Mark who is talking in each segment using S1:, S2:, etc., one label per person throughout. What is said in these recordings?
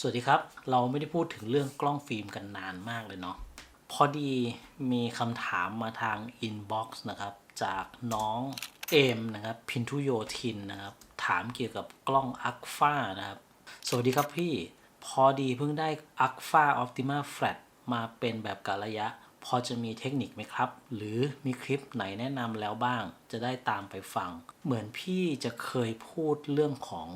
S1: สวัสดีครับ เราไม่ได้พูดถึงเรื่องกล้องฟิล์มกันนานมากเลยเนาะพอดีมีคำถามมาทางอินบ็อกซ์นะครับ จากน้องเอมนะครับ พินทุโยทินนะครับ ถามเกี่ยวกับกล้องอัคฟ้านะครับ สวัสดีครับพี่ พอดีเพิ่งได้อัคฟ้าออ t ติมาแฟลตมาเป็นแบบกะระยะ พอจะมีเทคนิคไหมครับ หรือมีคลิปไหนแนะนำแล้วบ้าง จะได้ตามไปฟัง เหมือนพี่จะเคยพูดเรื่องของ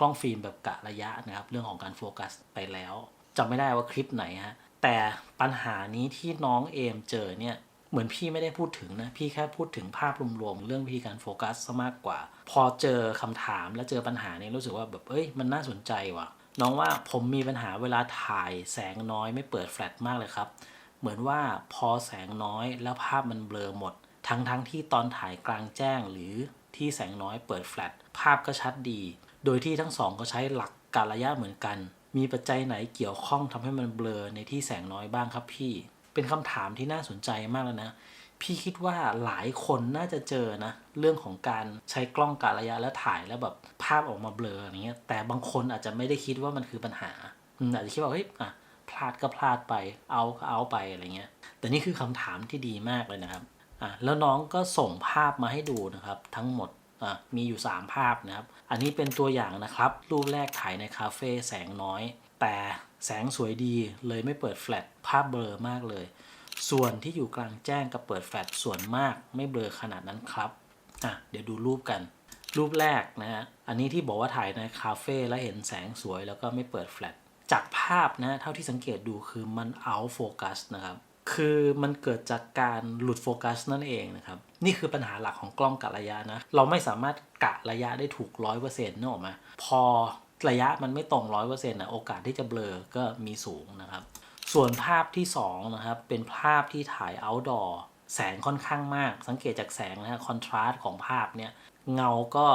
S1: กล้องฟิล์มแบบกะระยะนะครับ เรื่องของการโฟกัสไปแล้วจำไม่ได้ว่าคลิปไหนฮะแต่ปัญหานี้ที่น้องเอมเจอเนี่ยเหมือนพี่ไม่ได้พูดถึงนะ พี่แค่พูดถึงภาพรวมๆเรื่องวิธีการโฟกัสซะมากกว่า พอเจอคำถามและเจอปัญหานี้รู้สึกว่าแบบเอ้ยมันน่าสนใจว่ะ น้องว่าผมมีปัญหาเวลาถ่ายแสงน้อยไม่เปิดแฟลชมากเลยครับ เหมือนว่าพอแสงน้อยแล้วภาพมันเบลอหมด ทั้งทั้งๆที่ตอนถ่ายกลางแจ้งหรือที่แสงน้อยเปิดแฟลชภาพก็ชัดดี โดยที่ทั้งสองก็ใช้หลักการระยะเหมือนกัน มีปัจจัยไหนเกี่ยวข้องทำให้มันเบลอในที่แสงน้อยบ้างครับพี่ เป็นคำถามที่น่าสนใจมากแล้วนะ พี่คิดว่าหลายคนน่าจะเจอนะ เรื่องของการใช้กล้องการระยะแล้วถ่ายแล้วแบบภาพออกมาเบลออย่างเงี้ย แต่บางคนอาจจะไม่ได้คิดว่ามันคือปัญหาอาจจะคิดว่าเฮ้ยอะ พลาดก็พลาดไป เอาก็เอาไปอะไรเงี้ย แต่นี่คือคำถามที่ดีมากเลยนะครับอะแล้วน้องก็ส่งภาพมาให้ดูนะครับ ทั้งหมดอะมีอยู่ 3 ภาพนะครับ อันนี้เป็นตัวอย่างนะครับ รูปแรกถ่ายในคาเฟ่แสงน้อย แต่แสงสวยดีเลยไม่เปิดแฟลชภาพเบลอมากเลย ส่วนที่อยู่กลางแจ้งกับเปิดแฟลชส่วนมากไม่เบลอขนาดนั้นครับอะเดี๋ยวดูรูปกันรูปแรกนะฮะ อันนี้ที่บอกว่าถ่ายในคาเฟ่แล้วเห็นแสงสวยแล้วก็ไม่เปิดแฟลช จากภาพนะเท่าที่สังเกตดูคือมัน out focus นะครับคือมันเกิดจากการหลุดโฟกัสนั่นเองนะครับ นี่คือปัญหาหลักของกล้องกะระยะนะ เราไม่สามารถกะระยะได้ถูกร้อยเปอร์เซ็นต์นึกออกไหมพอระยะมันไม่ตรงร้อยเปอร์เซ็นต์นะโอกาสที่จะเบลอก็มีสูงนะครับ ส่วนภาพที่2นะครับเป็นภาพที่ถ่าย outdoor แสงค่อนข้างมาก สังเกตจากแสงนะฮะคอนทราสต์ของภาพเนี่ยเงาก็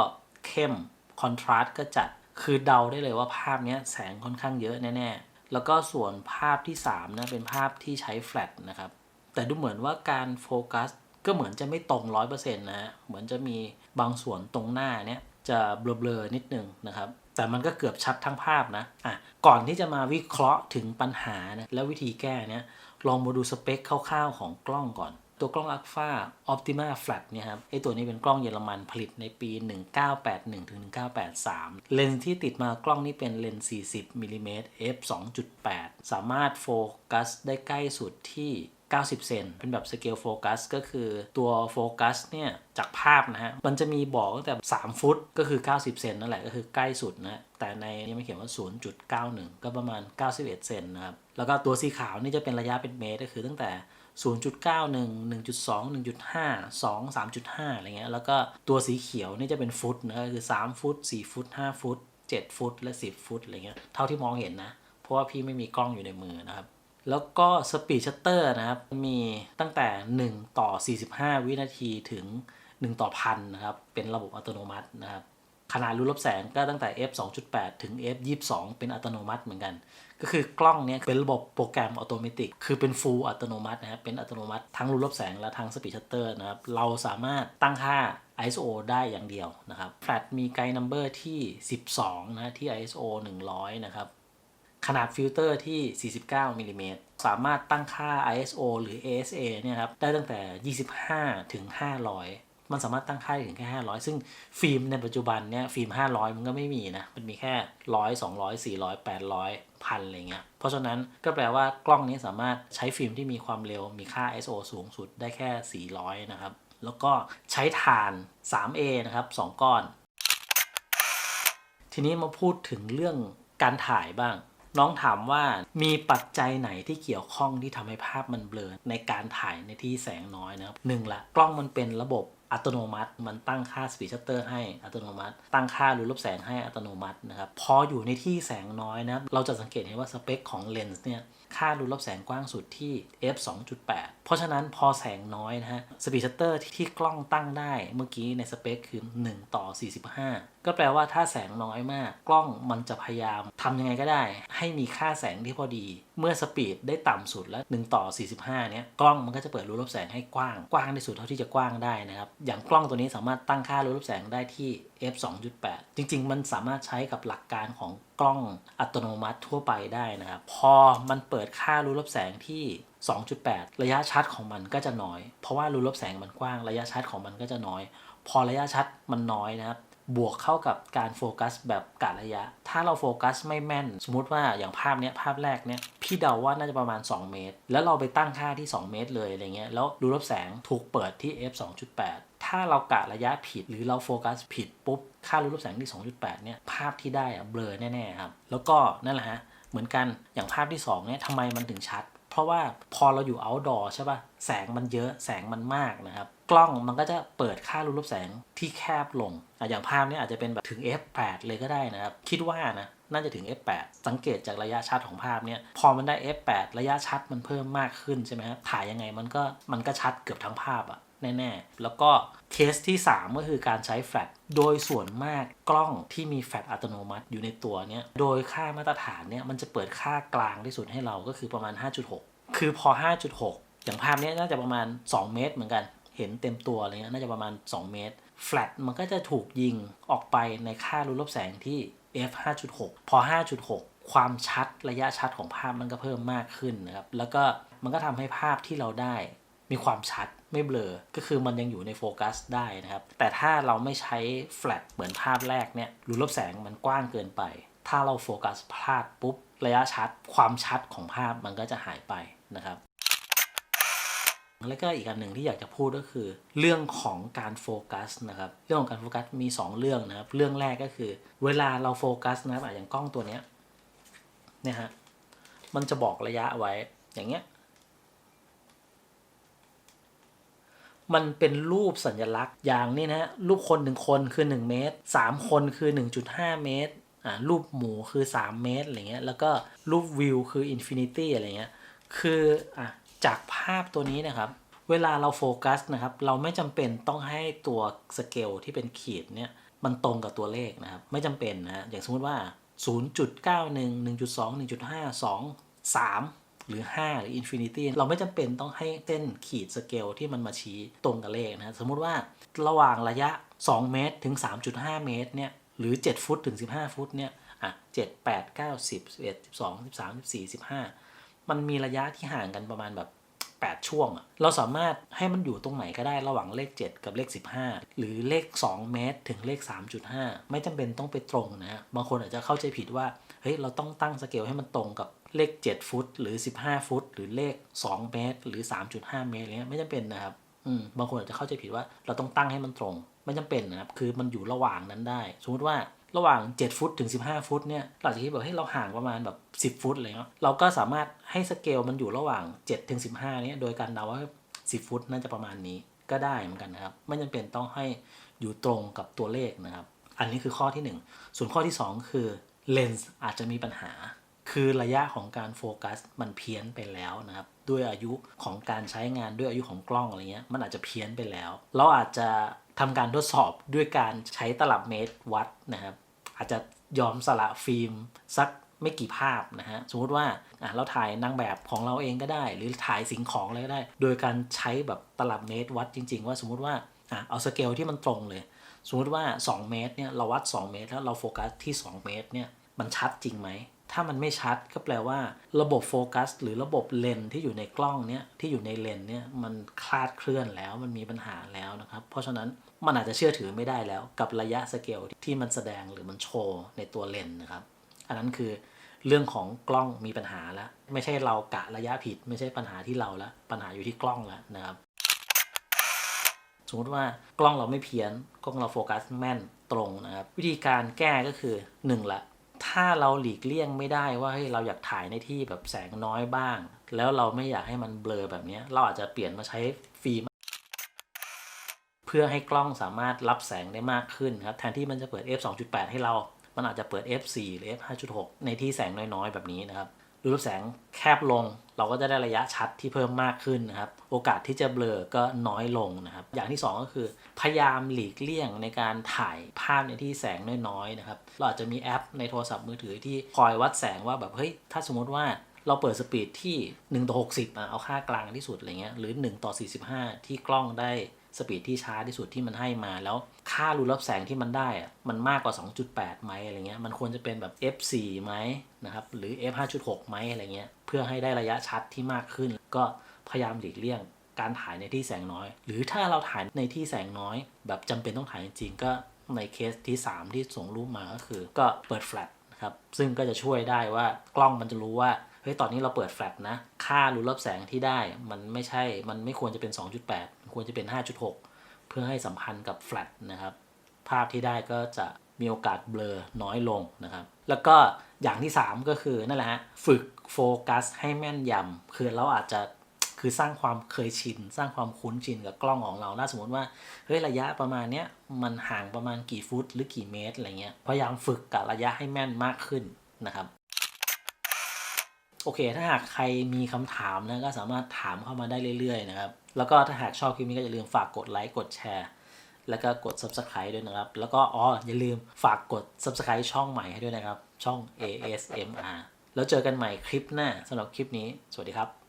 S1: เข้มคอนทราสต์ก็จัด คือเดาได้เลยว่าภาพนี้แสงค่อนข้างเยอะแน่ๆ แล้วก็ส่วนภาพที่3นะเป็นภาพที่ใช้แฟลชนะครับ แต่ดูเหมือนว่าการโฟกัสก็เหมือนจะไม่ตรง 100%นะฮะเหมือนจะมีบางส่วนตรงหน้าเนี้ยจะเบลอๆนิดนึงนะครับ แต่มันก็เกือบชัดทั้งภาพนะอะก่อนที่จะมาวิเคราะห์ถึงปัญหานะและวิธีแก้เนี่ยลองมาดูสเปคคร่าวๆของกล้องก่อน ตัวกล้อง Alpha Optima Flat เนี่ยครับไอตัวนี้เป็นกล้องเยอรมันผลิตในปี 1981ถึง1983 เลนส์ที่ติดมากล้องนี้เป็นเลนส์ 40มิลลิเมตร f 2.8 สามารถโฟกัสได้ใกล้สุดที่ 90 เซน เป็นแบบสเกลโฟกัสก็คือตัวโฟกัสเนี่ย จากภาพนะฮะ มันจะมีบอกตั้งแต่ 3 ฟุตก็คือ 90 เซนนั่นแหละ ก็คือใกล้สุดนะ แต่ในนี้มันเขียนว่า 0.91 ก็ประมาณ 91 เซนนะครับ แล้วก็ตัวสีขาวนี่จะเป็นระยะเป็นเมตรก็คือตั้งแต่ 0.91 1.2 1.5 2 3.5อะไรเงี้ย แล้วก็ตัวสีเขียวนี่จะเป็นฟุตนะก็คือ 3 ฟุต 4 ฟุต 5 ฟุต 7 ฟุต และ 10 ฟุตอะไรเงี้ย เท่าที่มองเห็นนะ เพราะว่าพี่ไม่มีกล้องอยู่ในมือนะครับ แล้วก็สปีดชัตเตอร์นะครับ มีตั้งแต่ 1 ต่อ 45 วินาทีถึง 1 ต่อพันนะครับ เป็นระบบอัตโนมัตินะครับ ขนาดรูรับแสงก็ตั้งแต่ f 2.8 ถึง f 22 เป็นอัตโนมัติเหมือนกัน ก็คือกล้องเนี้ยเป็นระบบโปรแกรมอัตโนมัติ คือเป็น full อัตโนมัตินะครับ เป็นอัตโนมัติทั้งรูรับแสงและทั้งสปีดชัตเตอร์นะครับ เราสามารถตั้งค่า ISO ได้อย่างเดียวนะครับ แฟลชมีไกด์นัมเบอร์ที่ 12 นะที่ ISO 100 นะครับ ขนาดฟิลเตอร์ที่ 49มิลลิเมตรสามารถตั้งค่า ISO หรือ ASA เนี่ยครับ ได้ตั้งแต่ 25 ถึง 500 มันสามารถตั้งค่าได้ถึงแค่500ซึ่งฟิล์มในปัจจุบันเนี่ยฟิล์ม500มันก็ไม่มีนะ มันมีแค่100 200 400 800พันอะไรเงี้ย เพราะฉะนั้นก็แปลว่ากล้องนี้สามารถใช้ฟิล์มที่มีความเร็วมีค่า ISO สูงสุดได้แค่ 400 นะครับ แล้วก็ใช้ถ่าน 3A นะครับ 2 ก้อน ทีนี้มาพูดถึงเรื่องการถ่ายบ้าง น้องถามว่ามีปัจจัยไหนที่เกี่ยวข้องที่ทำให้ภาพมันเบลอในการถ่ายในที่แสงน้อยนะครับหนึ่งละกล้องมันเป็นระบบ อัตโนมัติ มันตั้งค่าสปีดชัตเตอร์ให้อัตโนมัติ ตั้งค่ารูรับแสงให้อัตโนมัตินะครับ พออยู่ในที่แสงน้อยนะ เราจะสังเกตเห็นว่าสเปคของเลนส์เนี่ย ค่ารูรับแสงกว้างสุดที่ f 2.8 เพราะฉะนั้นพอแสงน้อยนะฮะ สปีดชัตเตอร์ที่กล้องตั้งได้ เมื่อกี้ในสเปคคือ 1 ต่อ 45 ก็แปลว่าถ้าแสงน้อยมาก กล้องมันจะพยายามทำยังไงก็ได้ ให้มีค่าแสงที่พอดี เมื่อสปีดได้ต่ำสุดแล้ว1ต่อ 45 เนี้ยกล้องมันก็จะเปิดรูรับแสงให้กว้าง กว้างที่สุดเท่าที่จะกว้างได้นะครับอย่างกล้องตัวนี้สามารถตั้งค่ารูปแสงได้ที่ f 2.8 จริง ๆ มันสามารถใช้กับหลักการของกล้องอัตโนมัติทั่วไปได้นะครับ พอมันเปิดค่ารูรับแสงที่ 2.8 ระยะชัดของมันก็จะน้อย เพราะว่ารูรับแสงมันกว้าง ระยะชัดของมันก็จะน้อย พอระยะชัดมันน้อยนะครับ บวกเข้ากับการโฟกัสแบบกะระยะ ถ้าเราโฟกัสไม่แม่น สมมติว่าอย่างภาพเนี้ยภาพแรกเนี้ยพี่เดาว่าน่าจะประมาณ 2 เมตร แล้วเราไปตั้งค่าที่ 2 เมตรเลยอะไรเงี้ยแล้วรูรับแสงถูกเปิดที่ f 2.8 ถ้าเรากะระยะผิดหรือเราโฟกัสผิดปุ๊บ ค่ารูรับแสงที่ 2.8 เนี่ยภาพที่ได้อะเบลอแน่ๆครับแล้วก็นั่นแหละฮะ เหมือนกันอย่างภาพที่2เนี่ยทำไมมันถึงชัด เพราะว่าพอเราอยู่ outdoor ใช่ป่ะแสงมันเยอะแสงมันมากนะครับ กล้องมันก็จะเปิดค่ารูรับแสงที่แคบลงออย่างภาพเนี้อาจจะเป็นแบบถึง f8 เลยก็ได้นะครับ คิดว่านะน่าจะถึง f8 สังเกตจากระยะชัดของภาพเนี่ย พอมันได้ f8 ระยะชัดมันเพิ่มมากขึ้นใช่ไหมครับถ่ายยังไงมันก็มันก็ชัดเกือบทั้งภาพอะ แน่ๆ แล้วก็เคสที่ 3 ก็คือการใช้แฟลชโดยส่วนมากกล้องที่มีแฟลชอัตโนมัติอยู่ในตัวเนี้ยโดยค่ามาตรฐานเนี่ยมันจะเปิดค่ากลางที่สุดให้เราก็คือประมาณ 5.6 คือพอ 5.6 อย่างภาพเนี้ยน่าจะประมาณ 2 เมตรเหมือนกัน เห็นเต็มตัวอะไรเงี้ยน่าจะประมาณ 2 เมตรแฟลชมันก็จะถูกยิงออกไปในค่ารูรับแสงที่ f 5.6 พอ 5.6 ความชัดระยะชัดของภาพมันก็เพิ่มมากขึ้นนะครับ แล้วก็มันก็ทำให้ภาพที่เราได้ มีความชัดไม่เบลอ ก็คือมันยังอยู่ในโฟกัสได้นะครับ แต่ถ้าเราไม่ใช้แฟลชเหมือนภาพแรกเนี่ยรูรับแสงมันกว้างเกินไป ถ้าเราโฟกัสพลาดปุ๊บ ระยะชัด ความชัดของภาพมันก็จะหายไปนะครับแล้วก็อีกอันหนึ่งที่อยากจะพูดก็คือ เรื่องของการโฟกัสนะครับ เรื่องของการโฟกัสมี 2 เรื่องนะครับ เรื่องแรกก็คือ เวลาเราโฟกัสนะครับอย่างกล้องตัวเนี้ยเนี่ยฮะมันจะบอกระยะไว้อย่างเงี้ย มันเป็นรูปสัญลักษณ์อย่างนี้นะรูปคนหนึ่งคนคือ 1 เมตร 3 คนคือ 1.5 เมตรอ่ารูปหมูคือ 3 เมตรอะไรเงี้ยแล้วก็รูปวิวคืออินฟินิตี้อะไรเงี้ยคืออะจากภาพตัวนี้นะครับ เวลาเราโฟกัสนะครับ เราไม่จำเป็นต้องให้ตัวสเกลที่เป็นขีดเนี่ยมันตรงกับตัวเลขนะครับ ไม่จำเป็นนะอย่างสมมติว่า 0.91 1.2 1.5 2 3 หรือ 5 หรือ Infinity เราไม่จำเป็นต้องให้เส้นขีดสเกลที่มันมาชี้ตรงกับเลขนะ สมมุติว่าระหว่างระยะ 2 เมตรถึง 3.5 เมตรเนี่ยหรือ 7 ฟุตถึง 15 ฟุตเนี่ยอะ7 8 9 10 11 12 13 14 15 มันมีระยะที่ห่างกันประมาณแบบ 8 ช่วงอะเราสามารถให้มันอยู่ตรงไหนก็ได้ระหว่างเลข 7 กับเลข 15 หรือเลข 2 เมตร ถึงเลข 3.5 ไม่จำเป็นต้องไปตรงนะบางคนอาจจะเข้าใจผิดว่าเฮ้ยเราต้องตั้งสเกลให้มันตรงกับ เลข 7 ฟุต หรือ 15 ฟุต หรือเลข 2 เมตร หรือ 3.5 เมตรอะไรเงี้ยไม่จำเป็นนะครับอืมบางคนอาจจะเข้าใจผิดว่าเราต้องตั้งให้มันตรง ไม่จำเป็นนะครับ คือมันอยู่ระหว่างนั้นได้ สมมติว่าระหว่าง 7 ฟุตถึง 15 ฟุตเนี่ยเราจะคิดแบบให้ยเราห่างประมาณแบบ 10 ฟุตอะไรเงี้ยเราก็สามารถให้สเกลมันอยู่ระหว่าง7ถึง15เนี่ยโดยการเดาว่า 10 ฟุตน่าจะประมาณนี้ก็ได้เหมือนกันนะครับ ไม่จำเป็นต้องให้อยู่ตรงกับตัวเลขนะครับ อันนี้คือข้อที่ 1 ส่วนข้อที่ 2 คือเลนส์อาจจะมีปัญหา คือระยะของการโฟกัสมันเพี้ยนไปแล้วนะครับ ด้วยอายุของการใช้งานด้วยอายุของกล้องอะไรเงี้ยมันอาจจะเพี้ยนไปแล้ว เราอาจจะทำการทดสอบด้วยการใช้ตลับเมตรวัดนะครับ อาจจะยอมสละฟิล์มสักไม่กี่ภาพนะฮะ สมมติว่าเราถ่ายนางแบบของเราเองก็ได้ หรือถ่ายสิ่งของอะไรก็ได้ โดยการใช้แบบตลับเมตรวัดจริง ๆ ว่าสมมติว่าเอาสเกลที่มันตรงเลย สมมติว่า 2 เมตรเนี่ยเราวัด 2 เมตร แล้วเราโฟกัสที่ 2 เมตรเนี่ยมันชัดจริงไหม ถ้ามันไม่ชัดก็แปลว่า ระบบโฟกัส หรือระบบเลนส์ที่อยู่ในกล้องเนี่ยที่อยู่ในเลนส์เนี่ยมันคลาดเคลื่อนแล้วมันมีปัญหาแล้วนะครับ เพราะฉะนั้นมันอาจจะเชื่อถือไม่ได้แล้ว กับระยะสเกลที่มันแสดงหรือมันโชว์ในตัวเลนส์นะครับ อันนั้นคือเรื่องของกล้องมีปัญหาแล้ว ไม่ใช่เรากะระยะผิด ไม่ใช่ปัญหาที่เราล้วปัญหาอยู่ที่กล้องแล้วนะครับสมมติว่ากล้องเราไม่เพี้ยน กล้องเราโฟกัสแม่นตรงนะครับ วิธีการแก้ก็คือ1ละ ถ้าเราหลีกเลี่ยงไม่ได้ว่าเฮ้ยเราอยากถ่ายในที่แบบแสงน้อยบ้าง แล้วเราไม่อยากให้มันเบลอแบบนี้เราอาจจะเปลี่ยนมาใช้ฟิล์มเพื่อให้กล้องสามารถรับแสงได้มากขึ้นครับแทนที่มันจะเปิด f 2.8 ให้เรา มันอาจจะเปิด f 4หรือ f 5.6 ในที่แสงน้อยๆ แบบนี้นะครับ รูรับแสงแคบลง เราก็จะได้ระยะชัดที่เพิ่มมากขึ้นนะครับ โอกาสที่จะเบลอก็น้อยลงนะครับ อย่างที่ 2 ก็คือพยายามหลีกเลี่ยงในการถ่ายภาพในที่แสงน้อยๆนะครับ เราอาจจะมีแอปในโทรศัพท์มือถือที่คอยวัดแสงว่าแบบเฮ้ยถ้าสมมติว่าเราเปิดสปีดที่1ต่อ60เอาค่ากลางที่สุดอะไรเงี้ยหรือ1ต่อ45 ที่กล้องได้ สปีดที่ช้าที่สุดที่มันให้มาแล้วค่ารูรับแสงที่มันได้อะมันมากกว่า 2.8 ไหมอะไรเงี้ยมันควรจะเป็นแบบ f4 ไหมนะครับหรือ f 5.6 ไหมอะไรเงี้ยเพื่อให้ได้ระยะชัดที่มากขึ้น ก็พยายามหลีกเลี่ยงการถ่ายในที่แสงน้อย หรือถ้าเราถ่ายในที่แสงน้อย แบบจำเป็นต้องถ่ายจริงก็ในเคสที่ 3 ที่ส่งรูปมาก็คือ ก็เปิดแฟลชนะครับซึ่งก็จะช่วยได้ว่ากล้องมันจะรู้ว่าเฮ้ยตอนนี้เราเปิดแฟลชนะ ค่ารูรับแสงที่ได้มันไม่ใช่ มันไม่ควรจะเป็น 2.8 ควรจะเป็น 5.6 เพื่อให้สัมพันธ์กับแฟลชนะครับ ภาพที่ได้ก็จะมีโอกาสเบลอน้อยลงนะครับ แล้วก็อย่างที่ 3 ก็คือนั่นแหละฮะฝึกโฟกัสให้แม่นยำคือเราอาจจะคือสร้างความเคยชิน สร้างความคุ้นชินกับกล้องของเราถ้าสมมติว่าเฮ้ยระยะประมาณเนี้ยมันห่างประมาณกี่ฟุตหรือกี่เมตรอะไรเงี้ยพยายามฝึกกับระยะให้แม่นมากขึ้นนะครับ โอเค ถ้าหากใครมีคำถามนะก็สามารถถามเข้ามาได้เรื่อยๆนะครับ แล้วก็ถ้าหากชอบคลิปนี้ก็อย่าลืมฝากกดไลค์กดแชร์ แล้วก็กด subscribe ด้วยนะครับ แล้วก็อ๋ออย่าลืมฝากกด subscribe ช่องใหม่ให้ด้วยนะครับ ช่อง ASMR แล้วเจอกันใหม่คลิปหน้าสำหรับคลิปนี้ สวัสดีครับ